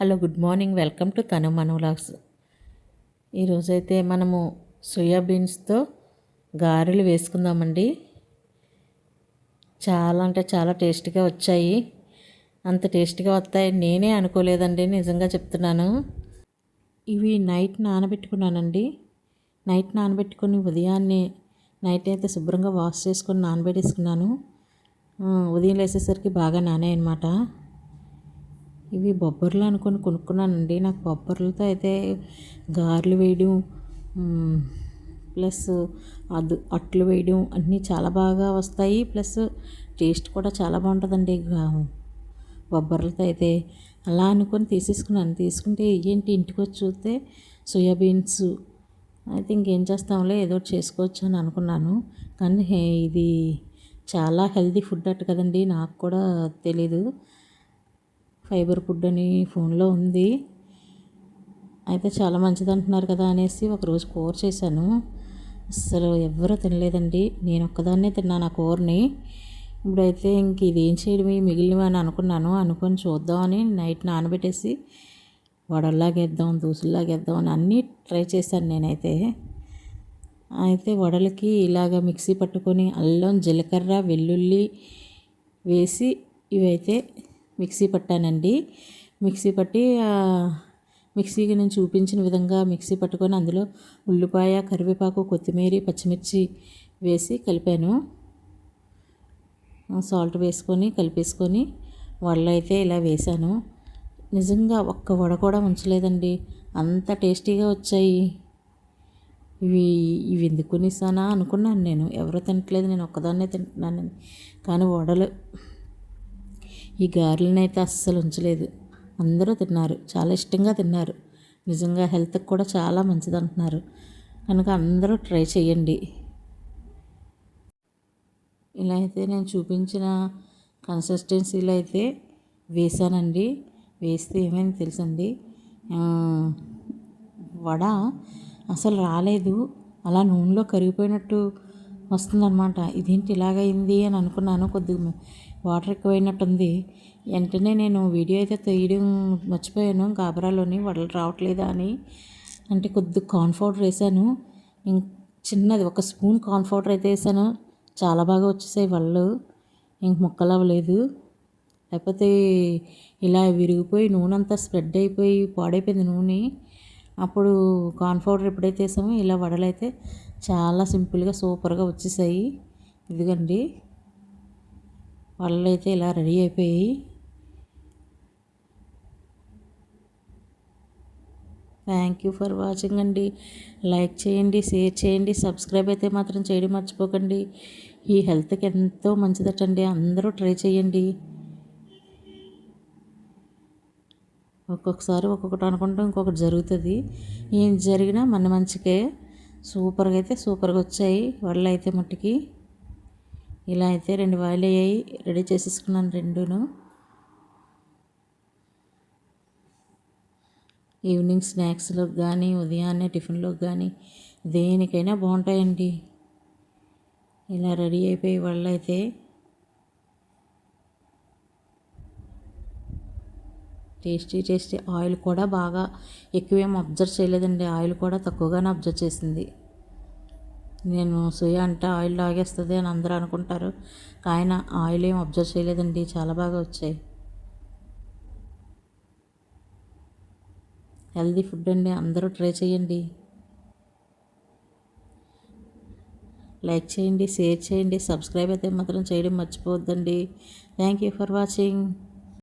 Hello good morning. Welcome to Tanu monologues ఈరోజైతే మనము సోయాబీన్స్తో గారెలు వేసుకుందామండి. చాలా అంటే చాలా టేస్టీగా వచ్చాయి. అంత టేస్టీగా వస్తాయి. నేనే అనుకోలేదండి నిజంగా చెప్తున్నాను. ఇవి నైట్ నానబెట్టుకున్నానండి. నైట్ నానబెట్టుకుని ఉదయాన్నే నైట్ అయితే శుభ్రంగా వాష్ చేసుకొని నానబెట్టేసుకున్నాను. ఉదయం లేసేసరికి బాగా నానే అనమాట ఇవి బొబ్బర్లు అనుకొని కొనుక్కున్నానండి. నాకు బొబ్బర్లతో అయితే గారెలు వేయడం ప్లస్ అదు అట్లు వేయడం అన్నీ చాలా బాగా వస్తాయి. ప్లస్ టేస్ట్ కూడా చాలా బాగుంటుందండి. బొబ్బర్లతో అయితే అలా అనుకొని తీసేసుకున్నాను. తీసుకుంటే ఏంటి ఇంటికి వచ్చి చూస్తే సోయాబీన్స్. అయితే ఇంకేం చేస్తాంలే ఏదో చేసుకోవచ్చు అని అనుకున్నాను. కానీ ఇది చాలా హెల్తీ ఫుడ్ అట్టు కదండి. నాకు కూడా తెలీదు. ఫైబర్ ఫుడ్ అని ఫోన్లో ఉంది. అయితే చాలా మంచిది అంటున్నారు కదా అనేసి ఒకరోజు కూర చేశాను. అసలు ఎవ్వరూ తినలేదండి. నేను ఒక్కదాన్నే తిన్నాను ఆ కూరని. ఇప్పుడైతే ఇంక ఇదేం చేయడమే మిగిలినవి అని అనుకున్నాను. అనుకొని చూద్దామని నైట్ నానబెట్టేసి వడల్లాగేద్దాం దూసుల్లాగేద్దాం అని అన్నీ ట్రై చేశాను నేనైతే. అయితే వడలకి ఇలాగ మిక్సీ పట్టుకొని అల్లం జీలకర్ర వెల్లుల్లి వేసి ఇవైతే మిక్సీ పట్టానండి. మిక్సీ పట్టి మిక్సీకి నేను చూపించిన విధంగా మిక్సీ పట్టుకొని అందులో ఉల్లిపాయ కరివేపాకు కొత్తిమీర పచ్చిమిర్చి వేసి కలిపాను. సాల్ట్ వేసుకొని కలిపేసుకొని వడలు అయితే ఇలా వేశాను. నిజంగా ఒక్క వడ కూడా ఉంచలేదండి. అంత టేస్టీగా వచ్చాయి. ఇవి ఇవి ఎందుకు కొనిస్తానా అనుకున్నాను నేను. ఎవరో తినట్లేదు నేను ఒక్కదాన్నే తింటున్నాను కానీ వడలు ఈ గారెలనైతే అయితే అస్సలు ఉంచలేదు. అందరూ తిన్నారు. చాలా ఇష్టంగా తిన్నారు. నిజంగా హెల్త్కి కూడా చాలా మంచిది అంటున్నారు కనుక అందరూ ట్రై చేయండి ఇలా అయితే నేను చూపించిన కన్సిస్టెన్సీలో అయితే వేసానండి. వేస్తే ఏమైంది తెలుసండి? వడ అసలు రాలేదు. అలా నూనెలో కరిగిపోయినట్టు వస్తుందన్నమాట. ఇదేంటి ఇలాగైంది అని అనుకున్నాను. కొద్దిగా వాటర్ ఎక్కువైనట్టుంది. వెంటనే నేను వీడియో అయితే తీయడం మర్చిపోయాను. గాబరాలోని వడలు రావట్లేదా? అని అంటే కొద్ది కార్న్ పౌడర్ వేసాను. చిన్నది ఒక స్పూన్ కార్న్ పౌడర్ అయితే వేసాను. చాలా బాగా వచ్చేసాయి వడలు. ఇంక ముక్కలు అవ్వలేదు. లేకపోతే ఇలా విరిగిపోయి నూనె అంతా స్ప్రెడ్ అయిపోయి పాడైపోయింది నూనె. అప్పుడు కార్న్ పౌడర్ ఎప్పుడైతే వేసామో ఇలా వడలు అయితే చాలా సింపుల్గా సూపర్గా వచ్చేసాయి. ఇదిగండి. వడలు అయితే ఇలా రెడీ అయిపోయాయి. థ్యాంక్ యూ ఫర్ వాచింగ్ అండి. లైక్ చేయండి షేర్ చేయండి సబ్స్క్రైబ్ అయితే మాత్రం చేయడం మర్చిపోకండి. ఈ హెల్త్కి ఎంతో మంచిదటండి. అందరూ ట్రై చేయండి. ఒక్కొక్కసారి ఒక్కొక్కటి అనుకుంటాం ఇంకొకటి జరుగుతుంది. ఏం జరిగినా మన మంచికే. సూపర్గా అయితే సూపర్గా వచ్చాయి వడలు అయితే మట్టికి. ఇలా అయితే రెండు వాయిల్ అయ్యాయి రెడీ చేసేసుకున్నాను రెండును. ఈవినింగ్ స్నాక్స్లోకి కానీ ఉదయాన్నే టిఫిన్లోకి కానీ దేనికైనా బాగుంటాయండి. ఇలా రెడీ అయిపోయి వాళ్ళు టేస్టీ టేస్టీ ఆయిల్ కూడా బాగా ఎక్కువేం అబ్జర్వ్ చేయలేదండి. ఆయిల్ కూడా తక్కువగానే అబ్జర్వ్ చేసింది. నేను సుయ అంటే ఆయిల్ లాగేస్తుంది అని అందరూ అనుకుంటారు. ఆయన ఆయిల్ ఏం అబ్జర్వ్ చేయలేదండి. చాలా బాగా వచ్చాయి. హెల్దీ ఫుడ్ అండి. అందరూ ట్రై చేయండి. లైక్ చేయండి షేర్ చేయండి. సబ్స్క్రైబ్ అయితే మాత్రం చేయడం మర్చిపోవద్దండి. Thank you for watching.